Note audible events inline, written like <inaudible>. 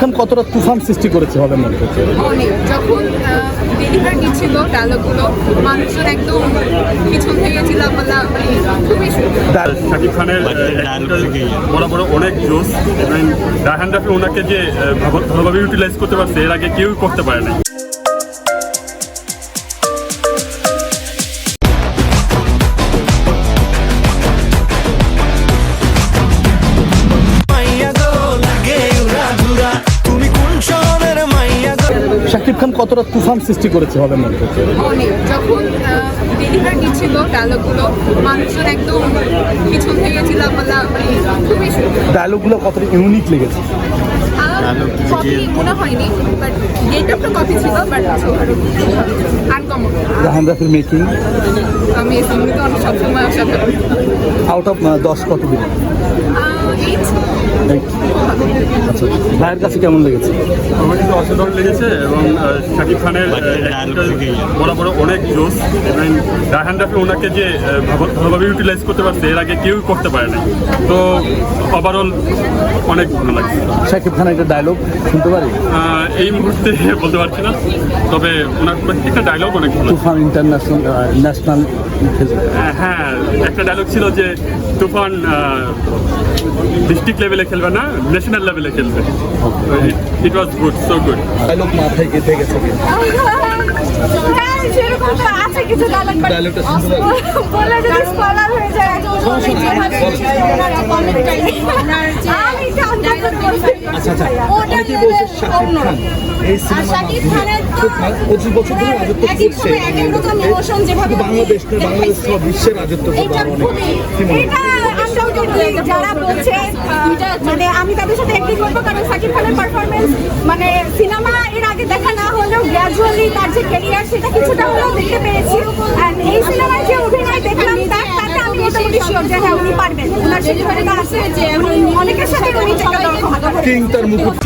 খান কতটা তুফান সৃষ্টি করেছে হবে মনে হচ্ছে? যখন ডেলিভার দিচ্ছিল ডায়লগুলো মানুষজন একদম পিছন থেকে চিল্লাপাল্লা মানে খুবই শাকিব খানের বড় বড় অনেক জোস এবং রায়হান রাফি ওনাকে যে ভালোভাবে ইউটিলাইজ করতে পারছে এর আগে কেউই করতে পারে না শাকিব খান কতটা তুফান সৃষ্টি করেছে হবে মধ্যে অনেক। যখন ডেলিভার দিচ্ছিল ডায়লগুলো মানুষজন একদম পিছন থেকে চিল্লাপাল্লা মানে খুবই সুন্দর। ডায়লগগুলো কতটা ইউনিক লেগেছে? মনে রাহান রাফির মেকিং আমি সবসময় আউট অফ দশ কত দিন আচ্ছা ভাইয়ের কাছে কেমন লেগেছে? আমার কিন্তু অসাধারণ লেগেছে এবং শাকিব খানের বড় বড় অনেক জোস এবং রায়হান রাফি ওনাকে যে ভালোভাবে ইউটিলাইজ করতে পারছে এর আগে কেউই করতে পারে না তো ওভারঅল অনেক ভালো লাগছে। শাকিব খানের একটা ডায়লগ শুনতে পারি? এই মুহূর্তে <laughs> বলতে পারছি না তবে ওনার প্রত্যেকটা ডায়লগ অনেক ভালো। তুফান ইন্টারন্যাশনাল ন্যাশনাল হ্যাঁ একটা ডায়লগ ছিল যে তুফান ডিস্ট্রিক্ট লেভেলে খেলবে না ন্যাশনাল লেভেলে খেলবে it was good so good dialogue মাথায় গেঁথে গেছে হ্যাঁ, হয়ে। আচ্ছা আচ্ছা বাংলাদেশ। বিশ্বের রাজত্ব করবে অনেক যারা বলছে মানে আমি তাদের সাথে এগ্রি করব কারণ সাকিব খানের পারফরমেন্স মানে সিনেমা এর আগে দেখা না হলেও গ্র্যাজুয়ালি তার যে ক্যারিয়ার সেটা কিছুটা হলেও দেখতে পেয়েছি এই সিনেমায় যে অভিনয় দেখলাম তার তাতে আমি মোটামুটি শিওর যে হ্যাঁ উনি পারবেন। ওনার আছে। যে অনেকের সাথে উনি কিং তার মুকুট